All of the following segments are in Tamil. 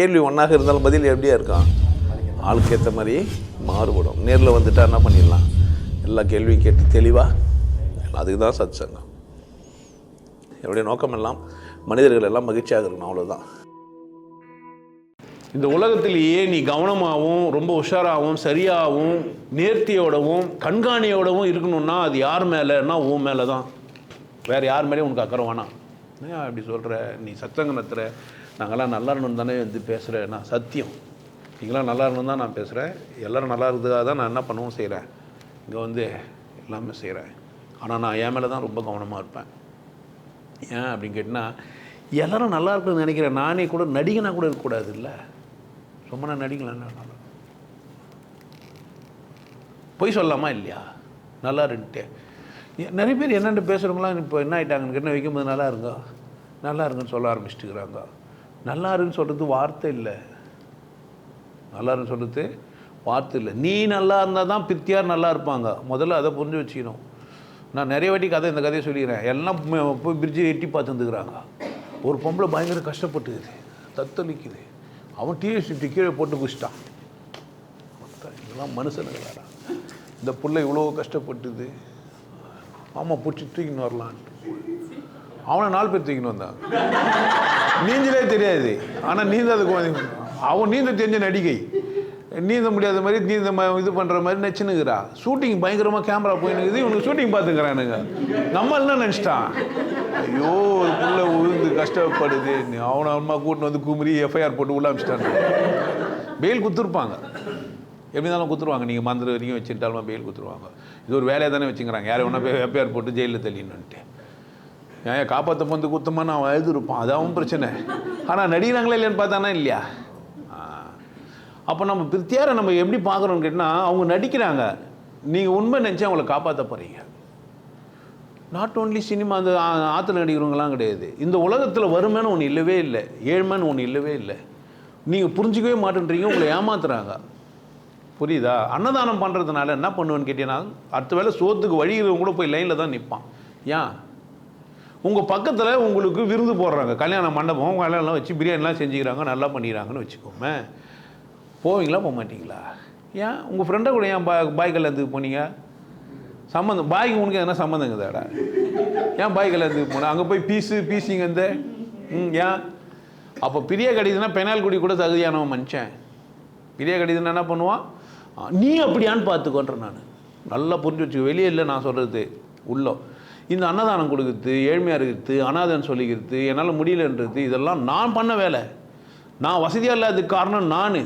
கேள்வி ஒன்றாக இருந்தாலும் பதில் எப்படியா இருக்கான் ஆளுக்கு ஏற்ற மாதிரி மாறுபடும். நேரில் வந்துட்டா என்ன பண்ணிடலாம்? எல்லா கேள்வியும் கேட்டு தெளிவாக அதுக்கு தான் சத் சங்கம் என்னுடைய நோக்கம் எல்லாம் மனிதர்கள் எல்லாம் மகிழ்ச்சியாக இருக்கணும் அவ்வளோதான் இந்த உலகத்திலேயே நீ கவனமாகவும் ரொம்ப உஷாராகவும் சரியாகவும் நேர்த்தியோடவும் கண்காணியோடவும் இருக்கணும்னா அது யார் மேலேன்னா உன் மேலே தான் வேறு யார் மேலேயும் உனக்கு அக்கறை வேணாம். ஏன் அப்படி சொல்கிற நீ சத்தங்க நடத்துகிற நாங்கள்லாம் நல்லா இருக்கணும் தானே வந்து பேசுகிறேன் நான் சத்தியம். நீங்களாம் நல்லா இருக்கணும் தான் நான் பேசுகிறேன் எல்லோரும் நல்லா இருக்கிறதுக்காக தான் நான் என்ன பண்ணவும் செய்கிறேன் இங்கே வந்து எல்லாமே செய்கிறேன் ஆனால் நான் என் மேலே தான் ரொம்ப கவனமாக இருப்பேன். ஏன் அப்படின்னு கேட்டால் எல்லோரும் நல்லா இருக்குன்னு நினைக்கிறேன். நானே கூட நடிகனாக கூட இருக்கக்கூடாது இல்லை? சும்மா நான் நடிக்கலாம் நல்லா பொய் சொல்லலாமா இல்லையா? நல்லா இருந்துட்டு. நிறைய பேர் என்னென்னு பேசுகிறவங்களாம் இப்போ என்ன ஆகிட்டாங்கன்னு கேட்டால் வைக்கும்போது நல்லா இருங்க நல்லா இருங்கன்னு சொல்ல ஆரம்பிச்சிட்டுக்கிறாங்க. நல்லா சொல்கிறது வார்த்தை இல்லை. நல்லா இருன்னு சொல்கிறது வார்த்தை இல்லை. நீ நல்லா இருந்தால் தான் பித்தியார் நல்லா இருப்பாங்க. முதல்ல அதை புரிஞ்சு வச்சுக்கணும். நான் நிறைய வாட்டி கதை இந்த கதையை சொல்லிக்கிறேன் எல்லாம் போய் பிரிட்ஜை எட்டி பார்த்துருந்துக்கிறாங்க ஒரு பொம்பளை பயங்கர கஷ்டப்பட்டுக்குது. தத்தளிக்குது. அவன் டிஎஸ்டி கீழே போட்டு குச்சிட்டான் இதெல்லாம் மனுஷனுங்களாடா இந்த பிள்ளை இவ்வளோ கஷ்டப்பட்டுது. ஆமாம் பிடிச்சி தூக்கின்னு வரலான்ட்டு அவனை நாலு பேர் தூக்கின்னு வந்தான் நீந்தலே தெரியாது. ஆனால் நீந்ததுக்கு அவன் நீந்த தெரிஞ்ச நடிகை. நீந்த முடியாத மாதிரி நீந்த இது பண்ணுற மாதிரி நச்சுனுங்கிறா ஷூட்டிங் பயங்கரமாக கேமரா போயினுக்குது இவனுக்கு ஷூட்டிங் பார்த்துக்கிறானுங்க. நம்ம என்ன நினச்சிட்டான்? ஐயோ ஒரு பிள்ளை உழுந்து கஷ்டப்படுது. அவனை அம்மா கூட்டின்னு வந்து குமரி எஃப்ஐஆர் போட்டு உள்ள அமிச்சிட்டாங்க பெயில் குத்துருப்பாங்க எப்படி இருந்தாலும் குத்துருவாங்க நீங்கள் மந்திர வரைக்கும் வச்சுட்டாலும் பெயில் குத்துருவாங்க இது ஒரு வேலையை தானே வச்சுக்கிறாங்க. யாரை வேணா எஃப்ஐஆர் போட்டு ஜெயிலில் தள்ளின்னுட்டு ஏன் காப்பாற்ற வந்து குத்தமாக நான் எழுதிருப்பான் அது பிரச்சனை. ஆனால் நடிகிறாங்களே இல்லைன்னு பார்த்தானா இல்லையா? அப்போ நம்ம பிரித்தியாரை நம்ம எப்படி பார்க்குறோம்னு கேட்டால் அவங்க நடிக்கிறாங்க. நீங்கள் உண்மை நினச்சி அவங்கள காப்பாற்ற போகிறீங்க நாட் ஓன்லி சினிமா அந்த ஆற்றுல நடிக்கிறவங்களாம் கிடையாது. இந்த உலகத்தில் வறுமைன்னு ஒன்று இல்லவே இல்லை. ஏழ்மைன்னு ஒன்று இல்லவே இல்லை. நீங்கள் புரிஞ்சிக்கவே மாட்டேன்றீங்க உங்களை ஏமாத்துறாங்க. புரியுதா? அன்னதானம் பண்ணுறதுனால என்ன பண்ணுவேன்னு கேட்டீங்கன்னா அடுத்த வேளை சோத்துக்கு வழிகிறவங்க கூட போய் லைனில் தான் நிற்பான் ஏன்? உங்கள் பக்கத்தில் உங்களுக்கு விருந்து போடுறாங்க. கல்யாண மண்டபம் கல்யாணம்லாம் வச்சு பிரியாணிலாம் செஞ்சுக்கிறாங்க நல்லா பண்ணிக்கிறாங்கன்னு வச்சுக்கோமே. போவீங்களா போக மாட்டீங்களா? ஏன்? உங்கள் ஃப்ரெண்டை கூட ஏன் பா பாய் கல்யாணத்துக்கு போனீங்க? சம்மந்தம் பாய்க்கு உனக்கு எதனா சம்மந்தங்குதாடா ஏன் பாய் கல்யாணத்துக்கு போனேன் அங்கே போய் பீஸு பீஸிங்க இந்த. ம் ஏன்? அப்போ பிரிய கடிதம்னா பெனால் குடி கூட தகுதியானவன் மனுஷன். பிரிய கடிதம் என்ன பண்ணுவான் நீ அப்படியான்னு பார்த்துக்கோன்ற நான். நல்லா புரிஞ்சு வச்சுக்கோ. வெளியே இல்லை நான் சொல்கிறது உள்ளோ இந்த அன்னதானம் கொடுக்குறது ஏழ்மையாக இருக்கிறது அனாதன் சொல்லிக்கிறது என்னால் முடியலன்றது இதெல்லாம் நான் பண்ண வேலை. நான் வசதியாக இல்லாததுக்கு காரணம் நான்.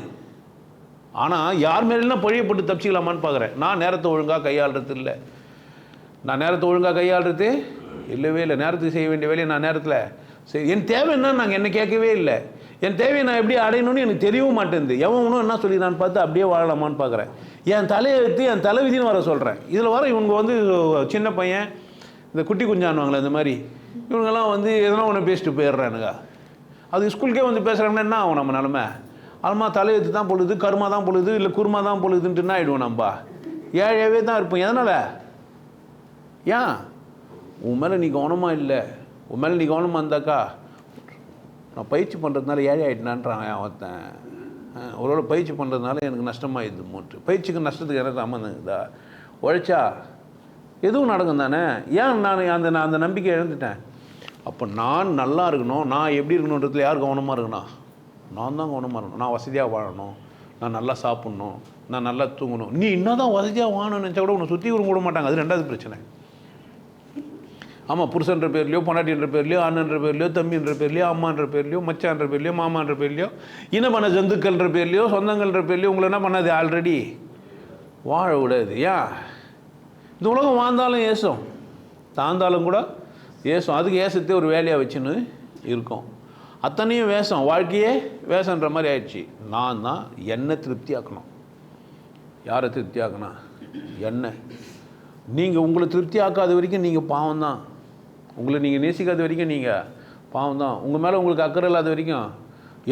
ஆனால் யார் மேலாம் பொழியப்பட்டு தப்பிச்சிக்கலாமான்னு பார்க்குறேன் நான் நேரத்தை ஒழுங்காக கையாளுறது இல்லை. நான் நேரத்தை ஒழுங்காக கையாளுறது இல்லவே இல்லை. நேரத்துக்கு செய்ய வேண்டிய வேலையை நான் நேரத்தில் சரி என் தேவை என்ன நாங்கள் என்ன கேட்கவே இல்லை. என் தேவையை நான் எப்படி அடையணும்னு எனக்கு தெரியவும் மாட்டேங்குது. எவனும் என்ன சொல்லிடான்னு பார்த்து அப்படியே வாழலாமான்னு பார்க்குறேன் என் தலையை எடுத்து என் தலைவிதின்னு வர சொல்கிறேன் இதில் வர இவங்க வந்து சின்ன பையன் இந்த குட்டி குஞ்சானுவாங்களே இந்த மாதிரி. இவங்கெல்லாம் வந்து எதனா ஒன்று பேசிட்டு போயிடுறானுங்க. அது ஸ்கூலுக்கே வந்து பேசுகிறாங்கன்னா என்ன ஆகும் நம்ம நிலமை? அல்மா தலையெழுத்து தான் பொழுது கருமா தான் பொழுது இல்லை குருமா தான் பொழுதுன்ட்டு என்ன ஆகிடுவோம் நம்ம? ஏழையாகவே தான் இருப்போம். எதனால்? ஏன்? உன் மேலே நீ கவனமாக இல்லை. உன் மேலே நீ கவனமாக இருந்தாக்கா நான் பயிற்சி பண்ணுறதுனால ஏழை ஆகிட்டான்றான் ஒருத்தன். ஒருவேளை பயிற்சி பண்ணுறதுனால எனக்கு நஷ்டமாயிடுது மூன்று. பயிற்சிக்கு நஷ்டத்துக்கு எனக்கு இதா உழைச்சா எதுவும் நடக்கும் தானே? ஏன் நான் அந்த நான் அந்த நம்பிக்கை இழந்துட்டேன்? அப்போ நான் நல்லா இருக்கணும். நான் எப்படி இருக்கணுன்றதுல யார் கவனமாக இருக்கணும்? நான் தான் கவனமாக இருக்கணும். நான் வசதியாக வாழணும். நான் நல்லா சாப்பிட்ணும். நான் நல்லா தூங்கணும். நீ என்ன தான் வசதியாக வாழணும்னு நினச்சா கூட உன்னை சுற்றி விட மாட்டாங்க. அது ரெண்டாவது பிரச்சனை. ஆமாம் புருஷன்ற பேர்லையோ பொண்டாட்டின்ற பேர்லையோ அண்ணன்ற பேர்லையோ தம்பின்ற பேர்லையோ அம்மான்ற பேர்லையோ மச்சான்ற பேர்லையோ மாமான்ற பேர்லையோ இனமான ஜந்துக்கள்ன்ற பேர்லையோ சொந்தங்கள்ன்ற பேர்லையோ உங்களை என்ன பண்ணாது ஆல்ரெடி வாழ விடாது ஏன் இந்த உலகம் வாழ்ந்தாலும் ஏசும் தாழ்ந்தாலும் கூட ஏசும் அதுக்கு ஏசத்தே ஒரு வேலையாக வச்சுன்னு இருக்கும். அத்தனையும் வேஷம். வாழ்க்கையே வேஷன்ற மாதிரி ஆயிடுச்சு. நான் தான் என்னை திருப்தி ஆக்கணும் யாரை திருப்தி ஆக்கணும் என்ன. நீங்கள் உங்களை திருப்தி ஆக்காத வரைக்கும் நீங்கள் பாவம் தான் உங்களை நீங்கள் நேசிக்காத வரைக்கும் நீங்கள் பாவம் தான் உங்கள் மேலே உங்களுக்கு அக்கறை இல்லாத வரைக்கும்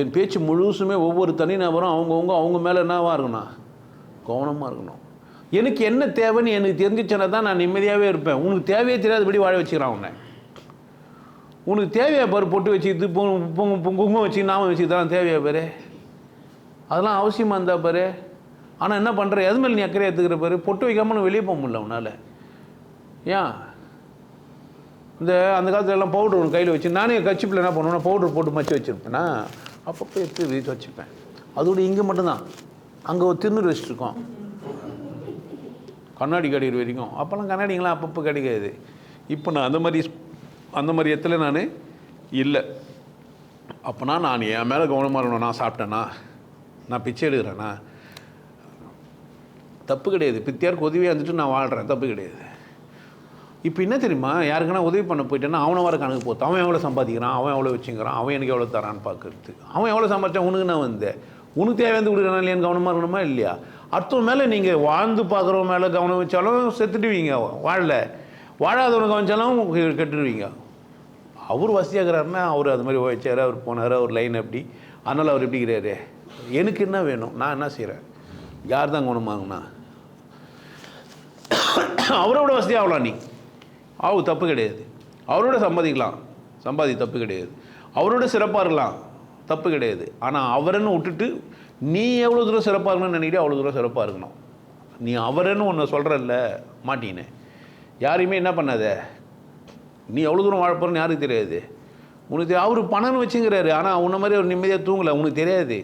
என் பேச்சு முழுசுமே ஒவ்வொரு தனி நபரும் அவங்கவுங்க அவங்க மேலே என்னவாக இருக்கணும்? கவனமாக இருக்கணும். எனக்கு என்ன தேவைன்னு எனக்கு தெரிஞ்சிச்சுன்னா தான் நான் நிம்மதியாகவே இருப்பேன். உனக்கு தேவையே தெரியாதபடி வாழ வச்சுக்கிறான் உன்னை. உனக்கு தேவையா பாரு பொட்டு வச்சுக்கிட்டு பொ- பொ- பொ- குங்குமம் வச்சு நாம வச்சுக்கிட்டு தான் தேவையா பாரு? அதெல்லாம் அவசியமாக இருந்தா பாரு? ஆனால் என்ன பண்ணுற எது மேலே நீ அக்கறை எடுத்துக்கிற பாரு? பொட்டு வைக்காமல் வெளியே போக முடியல உன்னால். ஏன்? இந்த அந்த காலத்துல எல்லாம் பவுடர் ஒன்று கையில் வச்சு நானே கச்சிப்பில் என்ன பண்ணுவேன்னா பவுடர் போட்டு மச்சு வச்சுருப்பேன்னா அப்பப்போ எடுத்து வீட்டு வச்சுப்பேன் அதோடு இங்கே மட்டும்தான். அங்கே ஒரு திருநூறு வச்சுருக்கோம். கண்ணாடி கிடைக்கிற வரைக்கும். அப்போல்லாம் கண்ணாடிங்களாம் அப்பப்போ கிடைக்காது. இப்போ நான் அந்த மாதிரி அந்த மாதிரி இடத்துல நான் இல்லை. அப்போனா நான் என் மேலே கவனமாக இருக்கணும். நான் சாப்பிட்டேனா? நான் பிச்சை எடுக்கிறேன்னா தப்பு கிடையாது. பித்தியாருக்கு உதவியாக இருந்துட்டு நான் வாழ்கிறேன் தப்பு கிடையாது. இப்போ என்ன தெரியுமா? யாருக்குன்னா உதவி பண்ண போயிட்டேன்னா அவனை வர கணக்கு போத்து அவன் எவ்வளோ சம்பாதிக்கிறான்? அவன் எவ்வளோ வச்சுக்கிறான்? அவன் எனக்கு எவ்வளோ தரான்னு பார்க்குறது அவன் எவ்வளோ சம்பாதிச்சான்? உனக்கு நான் வந்தேன். உனக்கு தேவையாந்து கொடுக்குறானா இல்லையான்னு கவனமாக இருக்கணுமா? இல்லையா? அர்த்தம் மேலே நீங்கள் வாழ்ந்து பார்க்குறவன் மேலே கவனம் வச்சாலும் செத்துடுவீங்க வாழல. வாழாதவனை கவனிச்சாலும் கெட்டுடுவீங்க. அவர் வசதியாகிறாருன்னா அவர் அது மாதிரி வச்சார் அவர் போனார் அவர் லைன் அப்படி. அதனால் அவர் எப்படிங்கிறாரு எனக்கு என்ன வேணும்? நான் என்ன செய்கிறேன் யார் தான் குணமாங்கண்ணா அவரோட வசதி ஆகலாம் நீ. ஆவு தப்பு கிடையாது. அவரோட சம்பாதிக்கலாம். சம்பாதி தப்பு கிடையாது. அவரோட சிறப்பாக இருக்கலாம். தப்பு கிடையாது. ஆனால் அவரன்னு விட்டுட்டு நீ எவ்வளோ தூரம் சிறப்பாக இருக்கணும்னு நினைக்கிறியோ அவ்வளோ தூரம் சிறப்பாக இருக்கணும். நீ அவரன்னு ஒன்று சொல்கிறல்ல மாட்டினேன் யாரையுமே என்ன பண்ணாத? நீ எவ்வளோ தூரம் வாழப்போறன்னு யாருக்கு தெரியாது. உனக்கு அவர் பணம்னு வச்சுங்கிறாரு. ஆனால் உன்ன மாதிரி அவர் நிம்மதியாக தூங்கலை உனக்கு தெரியாது.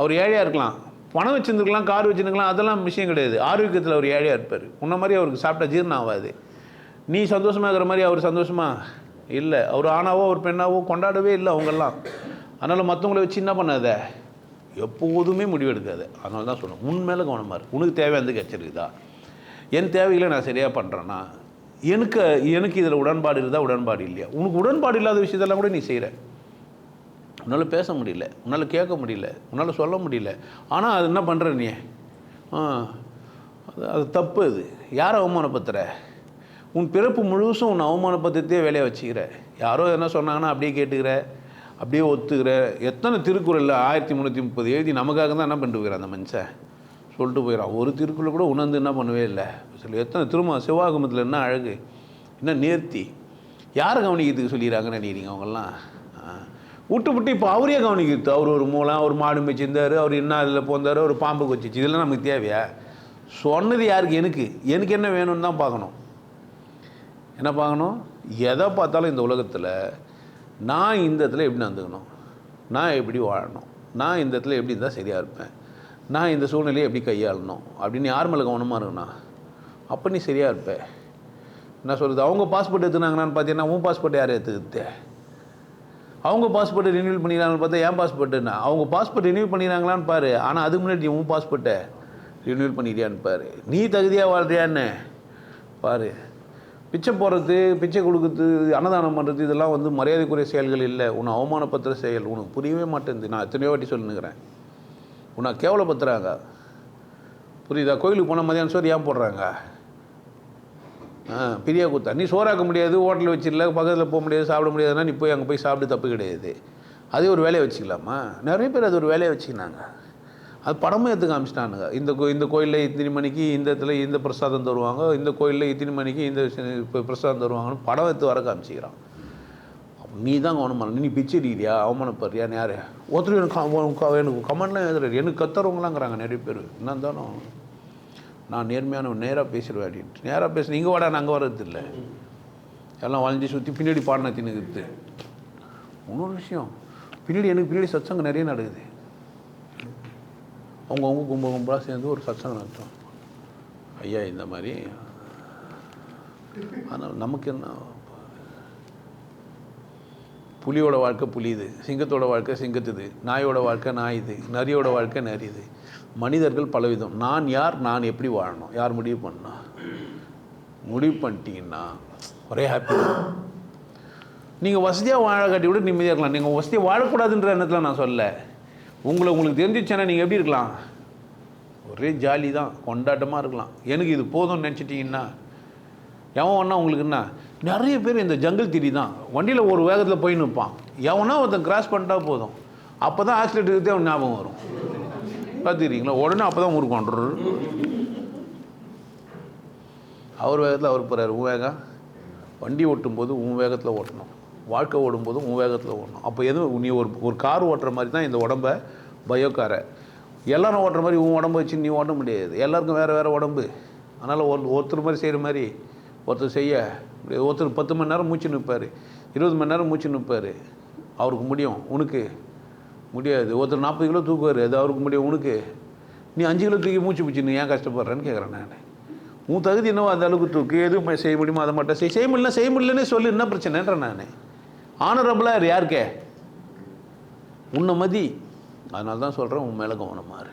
அவர் ஏழையாக இருக்கலாம். பணம் வச்சுருந்துருக்கலாம் கார் வச்சுருக்கலாம் அதெல்லாம் விஷயம் கிடையாது. ஆரோக்கியத்தில் அவர் ஏழையாக இருப்பார். உன்ன மாதிரி அவருக்கு சாப்பிட்டா ஜீரணம் ஆகாது. நீ சந்தோஷமாக இருக்கிற மாதிரி அவர் சந்தோஷமா? இல்லை. அவர் ஆணாவோ ஒரு பெண்ணாவோ கொண்டாடவே இல்லை அவங்கெல்லாம். அதனால் மற்றவங்கள வச்சு என்ன பண்ணாத? எப்போதுமே முடிவெடுக்காது. அதனால தான் சொல்கிறேன் உன் மேலே கவனமாக இருக்குது உனக்கு தேவையானது கிடச்சிருக்குதா என் தேவைகளை நான் சரியாக பண்ணுறேன்னா எனக்கு எனக்கு இதில் உடன்பாடு இருந்தால் உடன்பாடு இல்லையா? உனக்கு உடன்பாடு இல்லாத விஷயத்தெல்லாம் கூட நீ செய்கிற உன்னால் பேச முடியல. உன்னால் கேட்க முடியல. உன்னால் சொல்ல முடியல. ஆனால் அது என்ன பண்ணுற நீ? அது அது தப்பு அது. யாரை அவமானப்படுத்துகிற உன் பிறப்பு முழுசும் உன்னை அவமானப்படுத்தே வேலையை வச்சுக்கிற. யாரோ என்ன சொன்னாங்கன்னா அப்படியே கேட்டுக்கிற. அப்படியே ஒத்துக்கிற எத்தனை திருக்குறளில் ஆயிரத்தி முந்நூற்றி முப்பது எழுதி நமக்காக தான் என்ன பண்ணிட்டு போயிடறான் அந்த மனுஷன்? சொல்லிட்டு போயிடறான். ஒரு திருக்குறள் கூட உணர்ந்து என்ன பண்ணவே இல்லை. சொல்லி எத்தனை திரும்ப சிவாகமத்தில் என்ன அழகு என்ன நேர்த்தி. யார் கவனிக்கிறதுக்கு சொல்லிடுறாங்கன்னு நினைக்கிறீங்க அவங்கெல்லாம்? விட்டு விட்டு இப்போ அவரே கவனிக்கிறது. அவர் ஒரு மூலம் ஒரு மாடு வச்சிருந்தார் அவர் என்ன அதில் போந்தார் ஒரு பாம்பு வச்சிச்சு இதெல்லாம் நமக்கு தேவையா? சொன்னது யாருக்கு? எனக்கு. எனக்கு என்ன வேணும்னு தான் பார்க்கணும். என்ன பார்க்கணும்? எதை பார்த்தாலும் இந்த உலகத்தில் நான் இந்த இடத்துல எப்படி நடந்துக்கணும்? நான் எப்படி வாழணும்? நான் இந்த இடத்துல எப்படி இருந்தால் சரியாக இருப்பேன்? நான் இந்த சூழ்நிலையை எப்படி கையாளணும்? அப்படின்னு யார் மேலே கவனமாக இருக்குண்ணா அப்போ நீ சரியாக இருப்ப. என்ன சொல்கிறது அவங்க பாஸ்போர்ட் எடுத்துனாங்கன்னு பார்த்தீங்கன்னா உன் பாஸ்போர்ட் யார் எடுத்துக்கிட்டு? அவங்க பாஸ்போர்ட்டை ரினியூல் பண்ணிக்கிறாங்கன்னு பார்த்தா என் பாஸ்போர்ட்டுன்னா அவங்க பாஸ்போர்ட் ரினியூல் பண்ணிக்கிறாங்களான்னு பாரு. ஆனால் அதுக்கு முன்னாடி உன் பாஸ்போர்ட்டை ரினியூல் பண்ணிக்கிறியான்னு பாரு. நீ தகுதியாக வாழ்றியான்னு பாரு. பிச்சை போடுறது பிச்சை கொடுக்குறது அன்னதானம் பண்ணுறது இதெல்லாம் வந்து மரியாதைக்குரிய செயல்கள் இல்லை. உன்னை அவமானப்படுத்துகிற செயல். உனக்கு புரியவே மாட்டேங்குது. நான் எத்தனையோ வாட்டி சொல்லினுக்கிறேன் உன்னை கேவலப்படுத்துகிறாங்க புரியுதா? கோயிலுக்கு போன மதியானம் சோறு ஏன் போடுறாங்க? ஆ பிரியா குத்தா. நீ சோறாக்க முடியாது ஹோட்டலில் வச்சிடல பக்கத்தில் போக முடியாது சாப்பிட முடியாதுன்னா நீ போய் அங்கே போய் சாப்பிட்டு தப்பு கிடையாது. அதே ஒரு வேலையை வச்சுக்கலாமா? நிறைய பேர் அது ஒரு வேலையை வச்சுக்கினாங்க. அது படமும் எடுத்து காமிச்சிட்டானுங்க. இந்த கோ இந்த கோயிலில் இத்தனை மணிக்கு இந்த இடத்துல இந்த பிரசாதம் தருவாங்க இந்த கோயிலில் இத்தனை மணிக்கு இந்த பிரசாதம் தருவாங்கன்னு படம் எடுத்து வர காமிச்சிக்கிறான். நீ தான் கவனமான நீ பிச்சை அடிக்கிறியா அவமானப்படுறியா? யார்? ஒருத்தர் எனக்கு எனக்கு கமெண்ட்லாம் எழுதுறாரு. எனக்கு கத்துறவங்களாங்கிறாங்க நிறைய பேர். என்ன இருந்தாலும் நான் நேர்மையான நேராக பேசிடுவேன் அப்படின்ட்டு. நேராக பேச இங்கே வாடா நாங்கள் வர்றது இல்லை எல்லாம் வளைஞ்சி சுற்றி பின்னாடி பாடின தின்னுக்குது இன்னொரு விஷயம் பின்னாடி எனக்கு பின்னாடி சத்சங்கம் நிறைய நடக்குது. அவங்கவுங்க கும்பல் கும்பலாக சேர்ந்து ஒரு சத்சங்கம் நடத்தும். ஐயா இந்த மாதிரி. ஆனால் நமக்கு என்ன? புலியோட வாழ்க்கை புலியுது சிங்கத்தோட வாழ்க்கை சிங்கத்துது. நாயோட வாழ்க்கை நாய் இது. நரியோட வாழ்க்கை நரியுது மனிதர்கள் பலவிதம். நான் யார்? நான் எப்படி வாழணும்? யார் முடிவு பண்ணா? முடிவு பண்ணிட்டீங்கன்னா ஒரே ஹாப்பி நீங்கள் வசதியாக வாழ காட்டி விட நிம்மதியாக இருக்கலாம் நீங்கள் வசதியாக வாழக்கூடாதுன்ற எண்ணத்தில் நான் சொல்ல உங்களை உங்களுக்கு தெரிஞ்சிச்சுன்னா நீங்கள் எப்படி இருக்கலாம்? ஒரே ஜாலி தான் கொண்டாட்டமாக இருக்கலாம். எனக்கு இது போதும்னு நினச்சிட்டிங்கன்னா எவன் ஒன்றா உங்களுக்கு என்ன? நிறைய பேர் இந்த ஜங்கிள் திரி தான். வண்டியில் ஒரு வேகத்தில் போய் நிற்பான் எவனா ஒருத்தன் கிராஸ் பண்ணிட்டா போதும். அப்போ தான் ஆக்சிடென்ட் இருக்கே அவன் ஞாபகம் வரும். பார்த்துக்கிறீங்களா? உடனே அப்போ தான் ஊருக்கு கொண்டுரு அவர் வேகத்தில் அவர் போகிறார் உன் வேகம்? வண்டி ஓட்டும் போது உன் வேகத்தில் ஓட்டணும். வாழ்க்கை ஓடும்போதும் உன் வேகத்தில் ஓடணும். அப்போ எதுவும் நீ ஒரு ஒரு கார் ஓட்டுற மாதிரி தான் இந்த உடம்ப பயோக்காரை. எல்லாரும் ஓட்டுற மாதிரி உன் உடம்பு வச்சு நீ ஓட்ட முடியாது. எல்லாருக்கும் வேறு வேறு உடம்பு. அதனால் ஒரு ஒருத்தர் மாதிரி செய்கிற மாதிரி ஒருத்தர் செய்ய முடியாது. ஒருத்தர் பத்து மணி நேரம் மூச்சு நிற்பார் இருபது மணி நேரம் மூச்சு நிற்பார் அவருக்கு முடியும். உனக்கு முடியாது. ஒருத்தர் நாற்பது கிலோ தூக்குவார். அது அவருக்கு முடியும். உனக்கு. நீ அஞ்சு கிலோ தூக்கி மூச்சு பிடிச்சி நீ ஏன் கஷ்டப்படுறேன்னு கேட்குறேன் நான். உன் தகுதி என்னவோ அந்த அளவுக்கு தூக்கு. எதுவும் செய்ய முடியுமோ அதை மட்டும் செய். செய்ய முடியல செய்ய முடியலன்னே சொல்லு. என்ன பிரச்சனைன்றேன் நான். ஆனரபிளாக யாருக்கே? உன்னை மதி. அதனால தான் சொல்கிறேன் உன் மேலே கவனம் இரு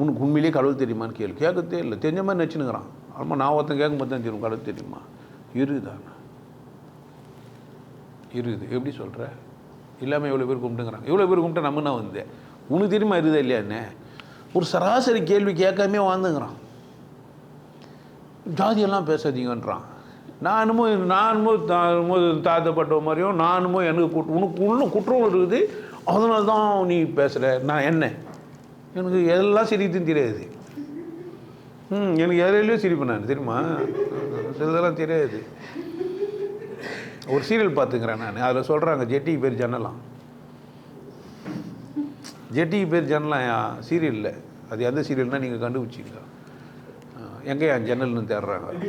உனக்கு உண்மையிலேயே கடவுள் தெரியுமான்னு கேள்வி கேட்கத்தே இல்லை. தெரிஞ்ச மாதிரி நினச்சினுக்கிறான் ஆமாம் நான் ஒருத்தன் கேட்க போது தான் தெரியும். கடவுள் தெரியுமா? இருக்குதான் இருக்குது எப்படி சொல்கிற இல்லாமல் எவ்வளோ பேர் கும்பிட்டுங்கிறாங்க. எவ்வளோ பேர் கும்பிட்டு நம்ம நான் வந்தேன் உனக்கு தெரியுமா இருக்குதா இல்லையா என்ன? ஒரு சராசரி கேள்வி கேட்காமே வாழ்ந்துங்கிறான். ஜாதியெல்லாம் பேசாதீங்கன்றான். நானுமோ நானும் நான் என்னமோ தாழ்த்தப்பட்ட மாதிரியும் நானுமோ எனக்கு குற்ற- உனக்கு உள்ள குற்றம் இருக்குது. அதனால தான் நீ பேசுகிற நான் என்ன? எனக்கு எல்லாம் சிரிக்குதுன்னு தெரியாது. ம் எனக்கு எதிலையும் சிரிப்பேன் நான் தெரியுமா? சிலதெல்லாம் தெரியாது. ஒரு சீரியல் பார்த்துக்கிறேன் நான். அதில் சொல்கிறாங்க ஜெட்டிக்கு பேர் ஜன்னலாம். ஜெட்டிக்கு பேர் ஜன்னலாம் சீரியலில். அது எந்த சீரியல்னால் நீங்கள் கண்டுபிடிச்சிங்களா எங்கேயா ஜன்னல்னு தேடுறாங்க?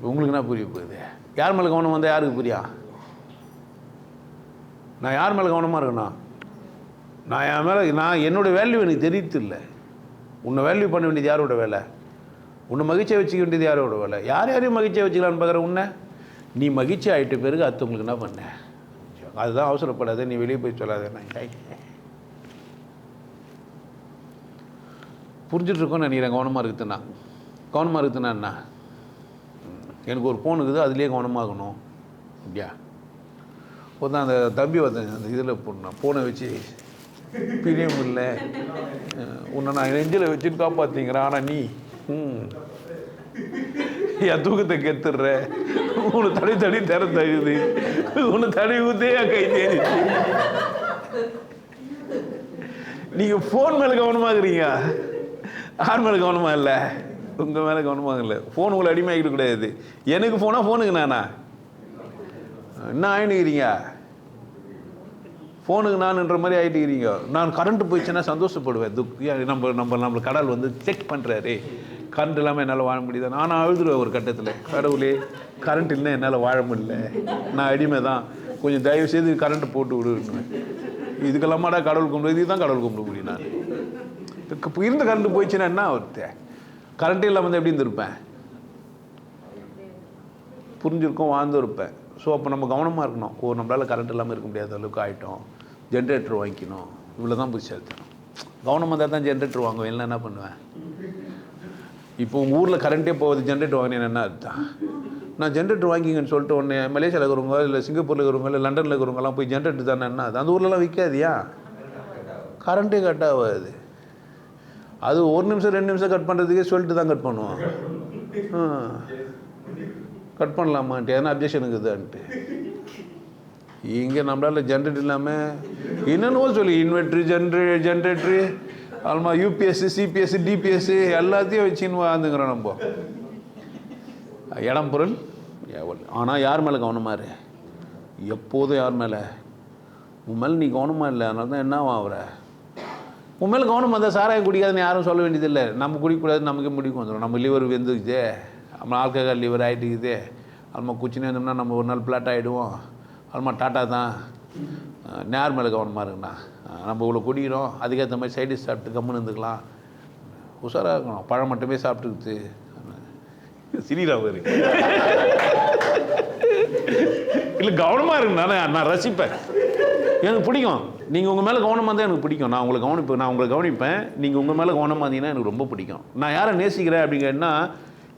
இப்போ உங்களுக்கு என்ன புரிய போகுது. யார் மேலே கவனம் வந்தால் யாருக்கு புரியா? நான் யார் மேலே கவனமாக இருக்கணும் நான் என் மேலே நான் என்னோடய வேல்யூ எனக்கு தெரியுது இல்லை. உன்னை வேல்யூ பண்ண வேண்டியது யாரோட வேலை? உன்னை மகிழ்ச்சியை வச்சுக்க வேண்டியது யாரோட வேலை? யார் யாரையும் மகிழ்ச்சியாக வச்சுக்கலான்னு பார்க்குற உன்னை? நீ மகிழ்ச்சி ஆகிட்ட பிறகு உங்களுக்கு என்ன பண்ண? அதுதான் அவசரப்படாத நீ வெளியே போய் சொல்லாத நான் ஐ. நினைக்கிறேன். கவனமாக இருக்குதுன்னா. கவனமாக இருக்குதுன்னா என்ன? எனக்கு ஒரு ஃபோன் இருக்குது அதுலேயே கவனமாகணும். அப்படியா? ஒருத்தன் அந்த தம்பி ஒருத்தன் அந்த இதில் போடணும் ஃபோனை வச்சு பிரியம் இல்லை உன்னை நான் நெஞ்சில் வச்சுட்டு காப்பாற்றிங்கிறேன் ஆனால் நீ ம். என் தூக்கத்தை கெத்துடுற. உன்னை தடி தடி தர தகுது உன்னை தடி ஊத்தே என் கை தேடிச்சு நீங்கள் ஃபோன் மேலே கவனமாக இருக்கிறீங்க. ஆர் மேலே கவனமாக இல்லை. உங்கள் மேலே கவனமாக இல்லை. ஃபோன் உங்களை அடிமையாகிட கூடாது எனக்கு ஃபோனா ஃபோனுக்கு நானா? என்ன ஆயினுக்கிறீங்க ஃபோனுக்கு நான்ன்ற மாதிரி ஆகிட்டுக்கிறீங்க நான் கரண்ட் போயிடுச்சுன்னா சந்தோஷப்படுவேன். துக் நம்ம நம்ம நம்ம கடல் வந்து செக் பண்ணுறாரு கரண்ட் இல்லாமல் என்னால் வாழ முடியுது? நான் அழுதுருவேன் ஒரு கட்டத்தில். கடவுளே கரண்ட் இல்லைன்னா என்னால் வாழ முடியல. நான் அடிமை தான் கொஞ்சம் தயவு செய்து கரண்ட் போட்டு விடுவேன் இதுக்கெல்லாமாடா கடவுள் கும்பிடுது இதுதான் கடவுள் கும்பிட முடியும் நான் இருந்த கரண்ட் போயிடுச்சுன்னா என்ன ஒருத்தன் கரண்ட் இல்லாமல் வந்து எப்படி இருந்திருப்பேன்? புரிஞ்சிருக்கோம் வாழ்ந்துருப்பேன் ஸோ அப்போ நம்ம கவனமாக இருக்கணும். ஓ நம்மளால் கரண்ட் இல்லாமல் இருக்க முடியாத அளவுக்கு ஆகிட்டோம் ஜென்ரேட்டர் வாங்கிக்கணும். இவ்வளோ தான் புதுசாக எடுத்துக்கணும் கவனமாக இருந்தால் தான் ஜென்ரேட்டர் வாங்குவேன். இல்லை என்ன பண்ணுவேன்? இப்போ உங்கள் ஊரில் கரண்ட்டே போகுது ஜென்ரேட்டர் வாங்கினேன் என்ன அதுதான் நான் ஜென்ரேட்டர் வாங்கிங்கன்னு சொல்லிட்டு ஒன்று மலேசியாவில் இருக்கிறவங்க இல்லை சிங்கப்பூரில் இருக்கிறவங்க இல்லை லண்டனில் இருக்கிறவங்கலாம் போய் ஜென்ரேட்டர் தானே என்ன அது? அந்த ஊர்லலாம் விற்காதியா? கரண்ட்டே கட் ஆகாது. அது ஒரு நிமிஷம் ரெண்டு நிமிஷம் கட் பண்ணுறதுக்கே சொல்லிட்டு தான் கட் பண்ணுவோம் கட் பண்ணலாமான்ட்டு எதனா அப்ஜெக்ஷன் இருக்குதான்ட்டு இங்கே நம்மளால் ஜென்ரேட்டர் இல்லாமல் என்னென்னவோ சொல்லி இன்வெர்ட்ரு ஜென்ரே ஜென்ரேட்ரு ஆல்மா யூபிஎஸ்சி சிபிஎஸ்சி டிபிஎஸ்சி எல்லாத்தையும் வச்சுன்னு வாழ்ந்துங்கிறோம் நம்ம. இடம் பொருள்? எவ்வளோ ஆனால் யார் மேலே கவனமாக இரு? எப்போதும் யார் மேலே? உன் மேலே நீ கவனமாக இல்லை அதனால தான் என்ன ஆகிற உன் மேலே கவனம் வந்தால் சாராயம் குடிக்காதுன்னு யாரும் சொல்ல வேண்டியதில்லை. நம்ம குடிக்கக்கூடாது நமக்கு முடிக்கும் வந்துடும் நம்ம லிவர் வெந்துக்குதே நம்ம ஆல்கஹால் லிவர் ஆகிட்டுக்குதே நம்ம குச்சினே இருந்தோம்னா நம்ம ஒரு நாள் பிளாட் ஆகிடுவோம் அல்மா டாட்டா தான். நேர் மேலே கவனமாக இருக்குண்ணா. நம்ம இவ்வளோ குடிக்கிறோம். அதுக்கேற்ற மாதிரி சைடிஷ் சாப்பிட்டு கம்முன்னு இருந்துக்கலாம். உஷாராக இருக்கணும். பழம் மட்டுமே சாப்பிட்டுக்குது. சிரிரா பாரு. இல்லை கவனமாக இருக்குண்ணா நான் ரசிப்பேன். எனக்கு பிடிக்கும். நீங்கள் உங்கள் மேலே கவனமாக இருந்தால் எனக்கு பிடிக்கும். நான் உங்களை கவனிப்பேன் நான் உங்களை கவனிப்பேன். நீங்கள் உங்கள் மேலே கவனமாக இருந்தீங்கன்னா எனக்கு ரொம்ப பிடிக்கும். நான் யாரை நேசிக்கிறேன் அப்படிங்கன்னா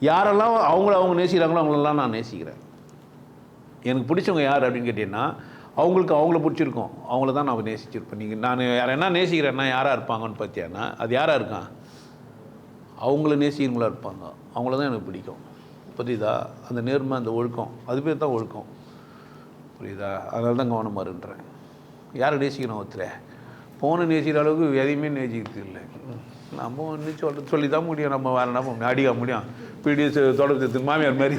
யாரெல்லாம் அவங்கள அவங்க நேசிக்கிறாங்களோ அவங்களெல்லாம் நான் நேசிக்கிறேன். எனக்கு பிடிச்சவங்க யார் அப்படின்னு கேட்டிங்கன்னா அவங்களுக்கு அவங்கள பிடிச்சிருக்கும். அவங்கள தான் நான் நேசிச்சிருப்பேன். நீங்கள் நான் யாரை என்ன நேசிக்கிறேன்னா யாராக இருப்பாங்கன்னு பார்த்தியான்னா அது யாராக இருக்கான் அவங்கள நேசிக்கிறவங்களா இருப்பாங்க. அவங்கள தான் எனக்கு பிடிக்கும். புரியுதா? அந்த நேர்மை அந்த ஒழுக்கம் அது பேர் தான் ஒழுக்கம். புரியுதா? அதனால தான் கவனமாக இருன்றேன் யாரை நேசிக்கணும் ஒருத்தரை? ஃபோனை நேசிக்கிற அளவுக்கு எதையுமே நேசிக்கிறது இல்லை. நம்ம ஒன்று சொல்ல சொல்லி தான் முடியும். நம்ம வேறு என்ன பண்ண முடியும்? அடிக்க முடியும். பிடிஎஸ் தொடர்ந்து மாமியார் மாதிரி.